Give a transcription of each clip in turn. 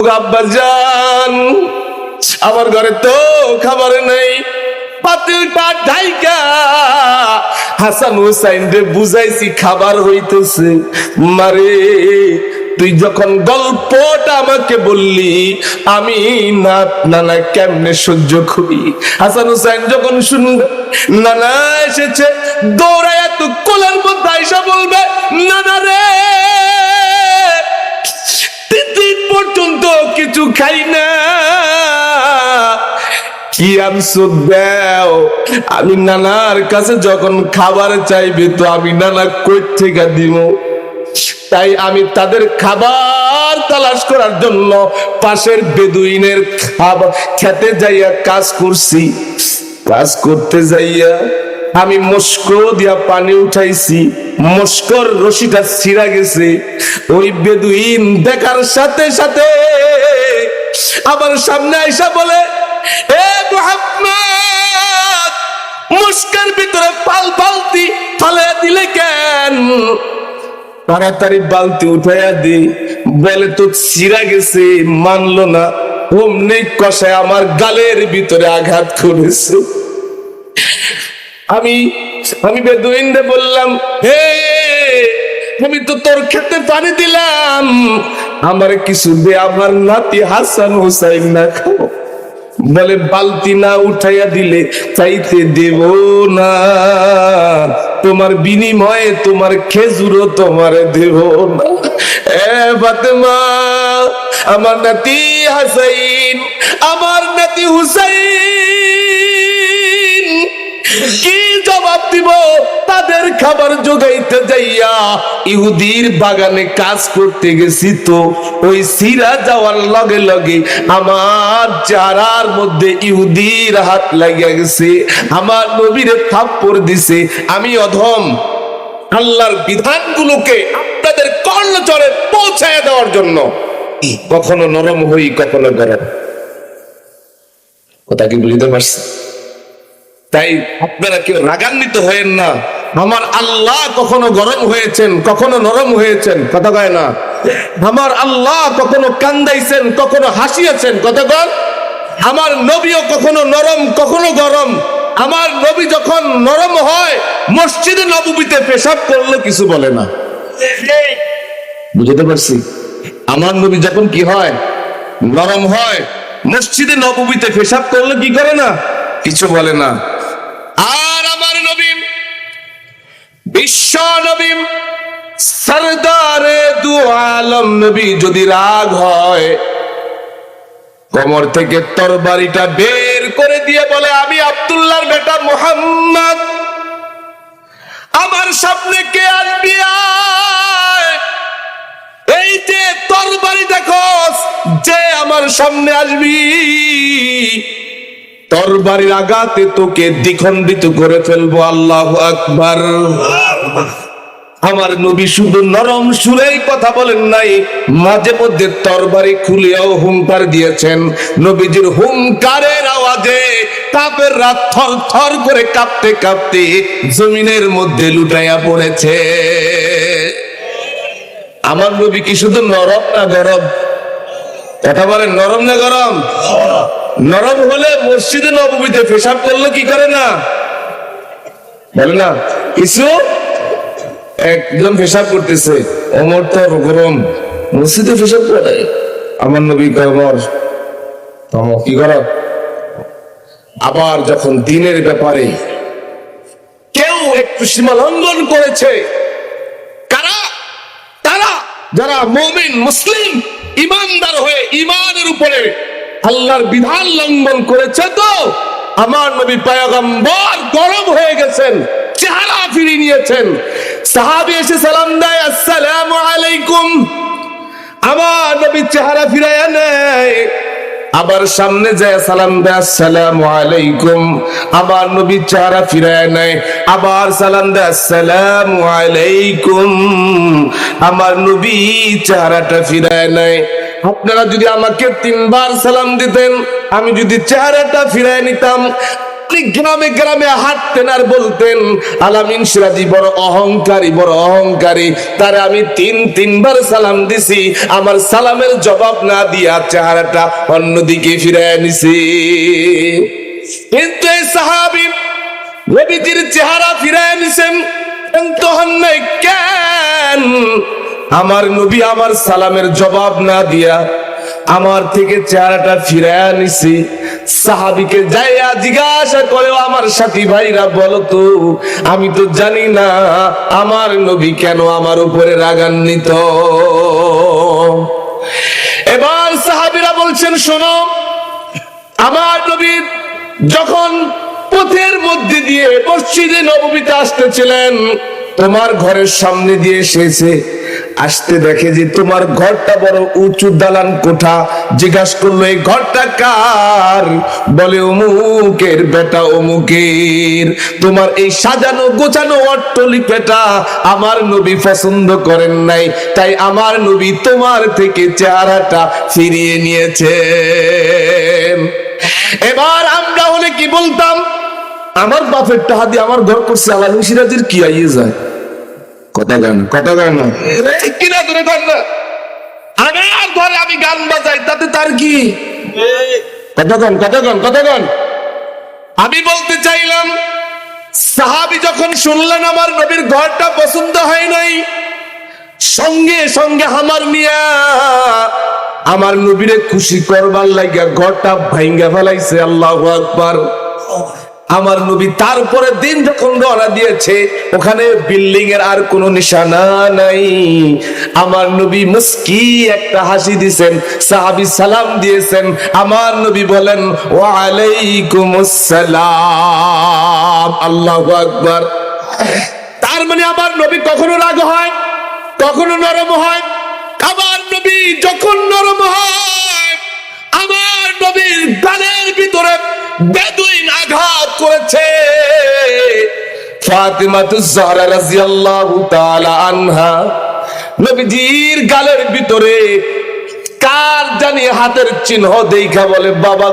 আব্বাজান আমার ঘরে তো খাবার নেই। হইতেছে। মারে, তুই যখন গল্পটা আমাকে বললি, আমি না নানা কেমনে সহ্য করি? হাসান হুসাইন যখন শুনবে, নানা এসেছে, দৌড়ায় তো কোলের মধ্যে বলবে, নানা রে কিছু খাই না। কি আনছো দেও? আমি নানার কাছে যখন খাবার চাইবে তো আমি নানা কই থেকে দিব তাই আমি তাদের খাবার তালাশ করার জন্য পাশের বেদুইনের খাবার খেতে যাইয়া কাজ করছি। কাজ করতে যাইয়া আমি মস্কো দিয়া পানি উঠাইছি। মস্কর রশিটা ছিঁড়া গেছে। ওই বেদুইন দেখার সাথে সাথে আমার সামনে আইসা বলে, এ মোহাম্মদ, মুস্কার ভিতরে পাল পালতি ফালে দিলে কেন? তাড়াতাড়ি বালতি উঠাইয়া দি। বলে তো ছিঁড়া গেছে, মানলো না। অমনি কষায় আমার গালের ভিতরে আঘাত করেছে। আমি আমি বেদুইনরে বললাম, হে, আমি তো তোর খেতে পানি দিলাম। আমার কিছু দে, আমার নাতি হাসান হুসাইন না খাও বলে, বালতি না উঠাইয়া দিলে চাইতে দেব না। তোমার বিনিময়ে তোমার খেজুরও তোমার দেব না। এ আমার নাতি হাসাইন, আমার নাতি হুসাইন। কি জবাব দিব? তাদের খাবার যোগাইতে যাইয়া ইহুদির বাগানে কাজ করতে গেছি তো। ওই সিরা যাওয়ার লগে লগে আমার চারার মধ্যে ইহুদির হাত লাগিয়া গেছে। আমার নবীরে থাপ্পড় দিছে। আমি অধম। আল্লাহর বিধানগুলোকে আপনাদের কর্ণচরে পৌঁছায় দেওয়ার জন্য। কখনো নরম হই, কখনো গরম। কথা কি বুঝতে পারছি তাই আপনারা কেউ রাগান্বিত হয়েন না। আমার আল্লাহ কখনো গরম হয়েছেন, কখনো নরম হয়েছেন, কথা কয় না। আমার আল্লাহ কখনো কান্দাইছেন, কখনো হাসিয়েছেন, কথা কন আমার নবীও কখনো নরম, কখনো গরম। আমার নবী যখন নরম হয়, মসজিদে নবীতে পেশাব করলে কিছু বলে না। বুঝতে পারছি? আমার নবী যখন কি হয়, নরম হয়, মসজিদে নবীতে পেশাব করলে কি করে না? কিছু বলে না আর আমার নবী বিশ্ব নবী, সরদারে দু আলম নবী যদি রাগ হয় থেকে তরবারিটা বের করে দিয়ে বলে, আমি আব্দুল্লাহর বেটা মোহাম্মদ, আমার সামনে কে আসবি এই যে তরবারি দেখো, যে আমার সামনে আসবি, তরবারির আঘাতে তোকে দ্বিখণ্ডিত করে ফেলব, আল্লাহ আকবার। আমার নবী শুধু নরম সুরেই কথা বলেন নাই, মাঝে মধ্যে তরবারি খুলেও হুঙ্কার দিয়েছেন। নবীজির হুঙ্কারের আওয়াজে কাপের রাত থর থর করে কাঁপতে কাঁপতে জমিনের মধ্যে লুটাইয়া পড়েছে। আমার নবী কি শুধু নরম না গরম? কথা নরম না গরম? নরম হলে মসজিদে নবমীতে পেশাব করলে কি করে না? বলে না একজন পেশাব করতেছে। অমর তো গরম। মসজিদে পেশাব করে আমার নবী কয়, অমর তম কি কর? আবার যখন দিনের ব্যাপারে কেউ একটু সীমা লঙ্ঘন করেছে কারা? তারা যারা মমিন মুসলিম ইমানদার হয়ে ইমানের উপরে আল্লাহর বিধান লঙ্ঘন করেছে তো আমার নবী পায়গম্বর গরম হয়ে গেছেন চেহারা ফিরিয়ে নিয়েছেন সাহাবি এসে সালাম দেয়, আসসালাম আলাইকুম। আমার নবী চেহারা ফিরাইয়া নেয়। আবার সামনে যায় সালাম দেয়, আসসালামু আলাইকুম। আবার নবী চেহারা ফিরায় নেয়, আবার সালাম দেয়, আসসালামু আলাইকুম। আমার নবী চেহারাটা ফিরায় নেয়। আপনারা যদি আমাকে তিনবার সালাম দিতেন, আমি যদি চেহারাটা ফিরায় নিতাম আপনি গ্রামে গ্রামে হাঁটতেন আর বলতেন, আলামিন সিরাজি বড় অহংকারী বড় অহংকারী। তারে আমি তিন, তিনবার সালাম দিছি। আমার সালামের জবাব না দিয়া চেহারাটা অন্যদিকে ফিরে নিছি। কিন্তু এই সাহাবি নবীজির চেহারা ফিরে নিছেন। কিন্তু হন নাই কেন? আমার নবী আমার সালামের জবাব না দিয়া আমার থেকে চেহারাটা ফিরায় নিছি। সাহাবিকে যাইয়া জিজ্ঞাসা করে আমার সাথী ভাইরা, বলো তো, আমি তো জানি না আমার নবী কেন আমার উপরে রাগান্বিত? এবার সাহাবিরা বলছেন, শোনো, আমার নবীর যখন পথের মধ্যে দিয়ে মসজিদে নবমীতে আসতেছিলেন, তোমার ঘরের সামনে দিয়ে এসেছে। আসতে দেখে যে তোমার ঘরটা বড় উঁচু দালান কোঠা। জিজ্ঞাসা করল, এই ঘরটা কার? বলে, অমুকের বেটা অমুকের। তোমার এই সাজানো গোছানো অট্টলিকাটা আমার নবী পছন্দ করেন নাই। তাই আমার নবী তোমার থেকে চেহারাটা ফিরিয়ে নিয়েছে এবার আমরা হলে কি বলতাম? আমার বাপের টাহা দিয়ে আমার ঘর করছে আলামিন সিরাজের কি আইয়ে যায়? কথা গান কথা গান কিনা ধরে গান না। আমার ঘরে আমি গান বাজাই তাতে তার কি? কথা গান কথা গান কথা গান আমি বলতে চাইলাম সাহাবি যখন শুনলেন আমার নবীর ঘরটা পছন্দ হয় নাই সঙ্গে সঙ্গে আমার মিয়া আমার নবীরে খুশি করবার লাগিয়া ঘরটা ভাইঙ্গা ফেলাইছে আল্লাহ আকবার। আমার নবী তারপরে দিন যখন রওনা দিয়েছে, ওখানে বিল্ডিং এর আর কোনো নিশানা নাই। আমার নবী মুস্কি একটা হাসি দিয়েছেন সাহাবি সালাম দিয়েছেন। আমার নবী বলেন ওয়া আলাইকুম আসসালাম আল্লাহু আকবার। তার মানে আমার নবী কখনো রাগ হয়, কখনো নরম হয়? আমার নবী যখন নরম হয়, আমার নবীর গানের ভিতরে বেদুইন আঘাত করেছে। আনহা নবীজির গালের ভিতরে কার জানি হাতের চিহ্ন দেখা বলে, বাবা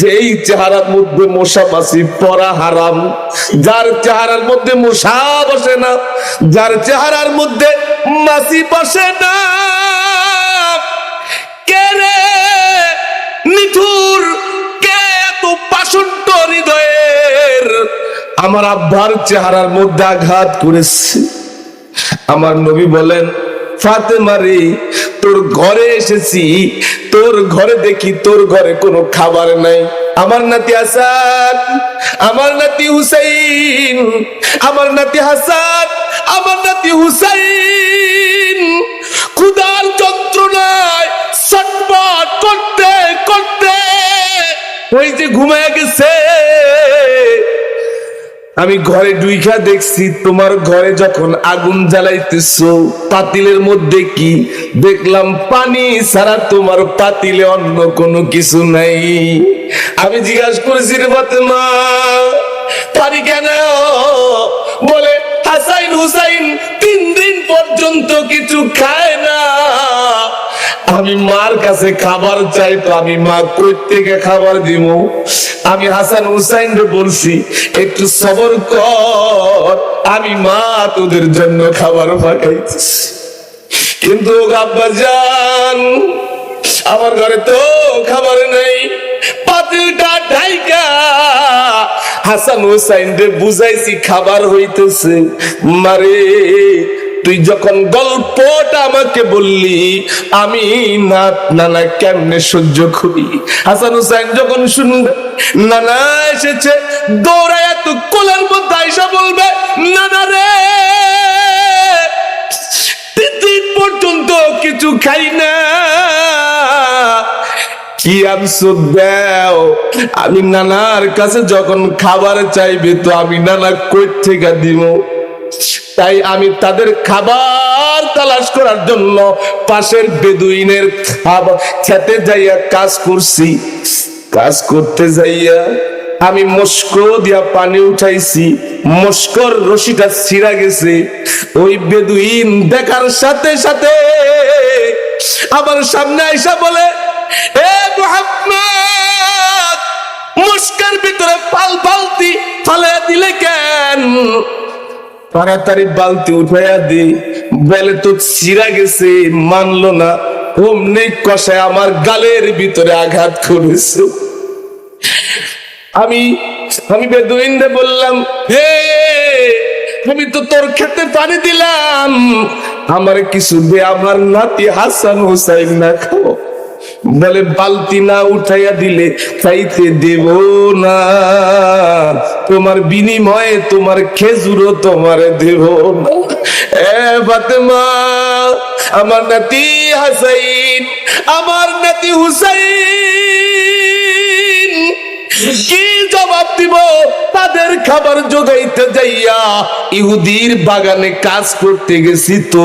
যেই চেহারার মধ্যে মশা মাসি পরা হারাম। যার চেহারার মধ্যে মশা বসে না, যার চেহারার মধ্যে মাসি বসে না, কে রে নিঠুর কে এত পাষণ্ড হৃদয়ের? আমার আব্বার চেহারার মধ্যে আঘাত করেছে। আমার নবী বলেন ফাতেমারি তোর ঘরে এসেছি। তোর ঘরে দেখি তোর ঘরে কোনো খাবার নাই। আমার নাতি হাসান, আমার নাতি হুসাইন, আমার নাতি হাসান, আমার নাতি হুসাইন। ক্ষুদার যন্ত্রণায় ছটফট করতে করতে ওই যে ঘুমায় গেছে। আমি ঘরে ডুইখা দেখছি, তোমার ঘরে যখন আগুন জ্বালাইতেছো পাতিলের মধ্যে কি? দেখলাম পানি ছাড়া তোমার পাতিলে অন্য কোনো কিছু নাই। আমি জিজ্ঞাসা করেছি রে ফাতেমা, পানি কেন? বলে, হাসাইন হুসাইন তিন দিন পর্যন্ত কিছু খায় না। আমি মার কাছে খাবার চাই তো আমি মা কই খাবার দিব আমি হাসান হুসাইন বলছি, একটু সবর কর, আমি মা তোদের জন্য খাবার পাঠাইতেছি কিন্তু আব্বা যান আমার ঘরে তো খাবার নেই, পাতিলটা ঢাইকা। হাসান হুসাইন বুঝাইছি, খাবার হইতেছে। মারে তুই যখন গল্পটা আমাকে বললি, আমি না নানা কেমনে সহ্য করি? হাসান হুসাইন যখন শুনবে, নানা এসেছে, দৌড়ায় তো কোলের মধ্যে আইসা বলবে, নানা রে, তিন পর্যন্ত কিছু খাই না। কি আনসুদ দেও, আমি নানার কাছে যখন খাবার চাইবে তো আমি নানা কই থেকে দিব? তাই আমি তাদের খাবার তালাশ করার জন্য পাশের বেদুইনের খাবার খেতে যাইয়া কাজ করছি। কাজ করতে যাইয়া আমি মস্কো দিয়া পানি উঠাইছি। মস্কর রশিটা ছিঁড়া গেছে। ওই বেদুইন দেখার সাথে সাথে আমার সামনে আইসা বলে, এ মুস্কার ভিতরে পাল পালতি ফালে দিলে কেন? তাড়াতাড়ি বালতি উঠাইয়া দি বলে, তো চিরা গেছে, মানলো না। অমনি কষায় আমার গালের ভিতরে আঘাত করেছে। আমি আমি বেদুইনরে বললাম, হে, আমি তো তোর খেতে পানি দিলাম। আমার কিছু দে, আমার নাতি হাসান হুসাইন না খাও। বলে, বালতি না উঠাইয়া দিলে চাইতে দেব না। তোমার বিনিময়ে তোমার খেজুরও তোমার দেব না। এ আমার নাতি হাসাইন, আমার নাতি হুসাইন দিব, তাদের খাবার জোগাইতে যাইয়া ইহুদির বাগানে কাজ করতে গেছি তো।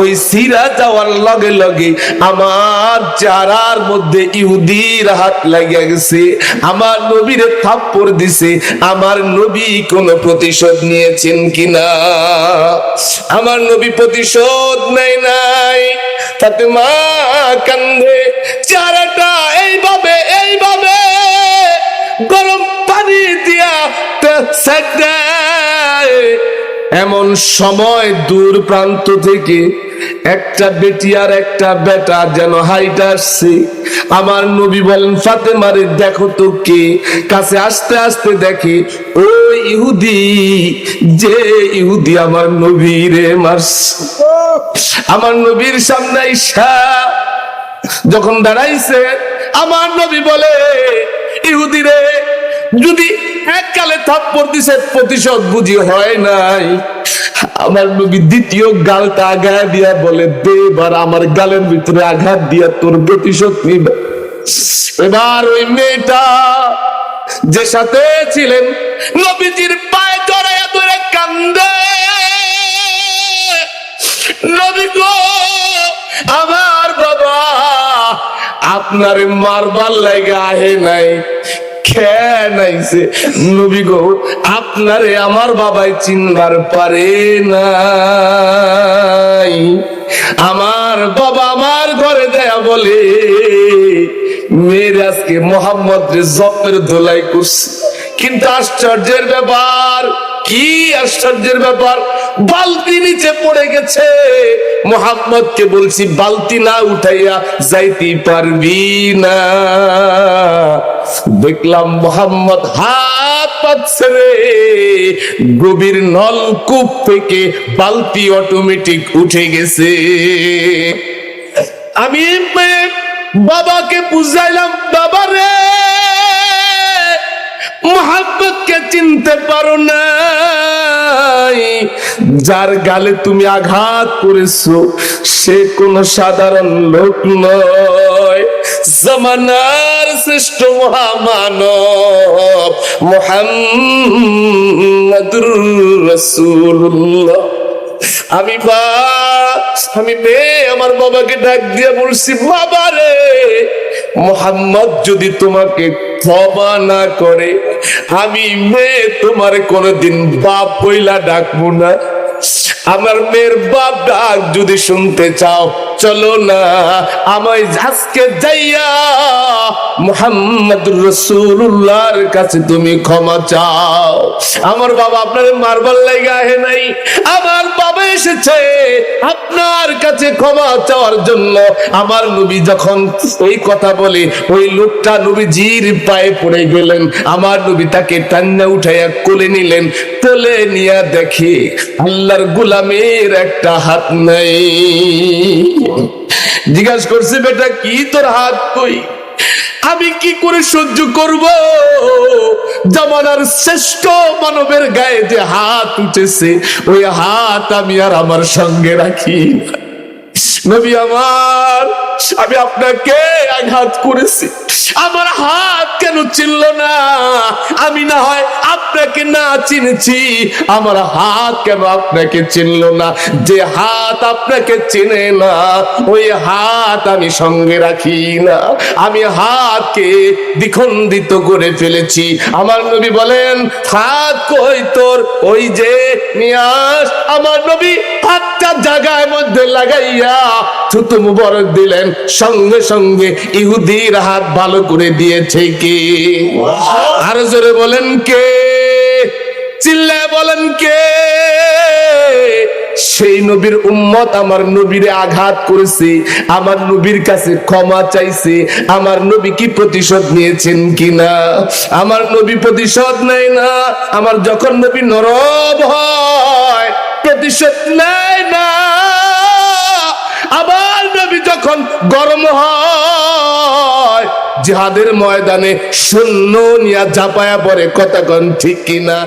ওই সিরা যাওয়ার লগে লগে আমার চারার মধ্যে ইহুদির হাত লাগিয়া গেছে। আমার নবীর থাপ্পড় দিছে। আমার নবী কোন প্রতিশোধ নিয়েছেন কিনা? আমার নবী প্রতিশোধ নেই নাই। তাতে মা কান্দে চারাটা এমন সময় দূর প্রান্ত থেকে একটা বেটি আর একটা বেটা যেন হাইটা আসছে। আমার নবী বলেন, ফাতেমারে, দেখো তো কে কাছে আসতে আসতে দেখে ওই ইহুদি, যে ইহুদি আমার নবীরে আমার নবীর সামনে আইসা যখন দাঁড়াইছে, আমার নবী বলে ইহুদি রে যদি এককালে থাপ্পড় দিছে, প্রতিশোধ বুঝি হয় নাই। আমার নবী দ্বিতীয় গালটা আঘাত দিয়া বলে, দে এবার আমার গালের ভিতরে আঘাত দিয়া তোর প্রতিশোধ নিবে। এবার ওই মেয়েটা যে সাথে ছিলেন, নবীজির পায়ে জড়াইয়া ধরে কান্দে। নবী গো, আমার বাবা আপনার মারবার লাগে আহে নাই। নাইছে নবী গো, আপনারে আমার বাবাই চিনবার পারে নাই। আমার বাবা আমার ঘরে দেয়া বলে, মেয়ের আজকে মোহাম্মদ রে জপের দোলাই করছে। কিন্তু আশ্চর্যের ব্যাপার, কি আশ্চর্যের ব্যাপার? বালতি নিচে পড়ে গেছে। মোহাম্মদ কে বলছি, বালতি না উঠাইয়া যাইতে পারবি না। দেখলাম মোহাম্মদ হাত পাচ্ছে রে। গভীর নলকূপ থেকে বালতি অটোমেটিক উঠে গেছে। আমি বাবাকে বুঝাইলাম, বাবা রে মোহাম্মদকে চিনতে পারো না যার গালে তুমি আঘাত করেছ, সে কোন সাধারণ লোক নয়। জমানার শ্রেষ্ঠ মহামানব মোহাম্মদুর রসুল্লাহ আমি বা আমি মেয়ে, আমার বাবাকে ডাক দিয়ে বলছি, বাবা রে, মোহাম্মদ যদি তোমাকে ক্ষমা না করে, আমি মেয়ে, তোমার কোনোদিন বাপ বইলা ডাকবো না। আমার মেয়ের বাপ ডাক যদি শুনতে চাও চলো না, আমায় আজকে যাইয়া মোহাম্মদ রসুল্লাহর কাছে তুমি ক্ষমা চাও। আমার বাবা আপনার মারবার লাইগা আহে নাই, আমার বাবা এসেছে আপনার কাছে ক্ষমা চাওয়ার জন্য। আমার নবী যখন এই কথা বলে, ওই লোকটা নবীজির পায়ে পড়ে গেলেন, আমার নবী তাকে টান্না উঠাইয়া কোলে নিলেন, কোলে নিয়ে দেখে আল্লাহর গোলামের একটা হাত নাই। জিজ্ঞাসা করছে, বেটা, কি তোর হাত কই আমি কি করে সহ্য করব জামানার শ্রেষ্ঠ মানবের গায়ে যে হাত উঠেছে, ওই হাত আমি আর আমার সঙ্গে রাখি না। নবী আমার, আমি আপনাকে আঘাত করেছি। আমার হাত কেন ছিল না? আমি না হয় আপনাকে না চিনেছি। আমার হাত কেন আপনাকে চিনল না? যে হাত আপনাকে চিনে না, ওই হাত আমি সঙ্গে রাখি না। আমি হাতকে দ্বিখণ্ডিত করে ফেলেছি। আমার নবী বলেন, হাত কই তোর? ওই যে নিয়াস আমার নবী হাতটা জায়গায় মধ্যে লাগাইয়া থুতু মুবারক দিলেন, সঙ্গে সঙ্গে ইহুদির হাত ভালো করে দিয়েছে কে? আর জোরে বলেন কে? চিল্লায় বলেন কে? সেই নবীর উম্মত আমার আঘাত করেছে, আমার নবীর কাছে ক্ষমা চাইছে, আমার নবী কি প্রতিশোধ নিয়েছেন কিনা? আমার নবী প্রতিশোধ নেয় না, আমার যখন নবী নরম হয়, প্রতিশোধ নেয় না। আবার নবী যখন গরম হয়, জিহাদের ময়দানে শূন্য নিয়া ঝাপায়া পরে কথা কন ঠিক কিনা?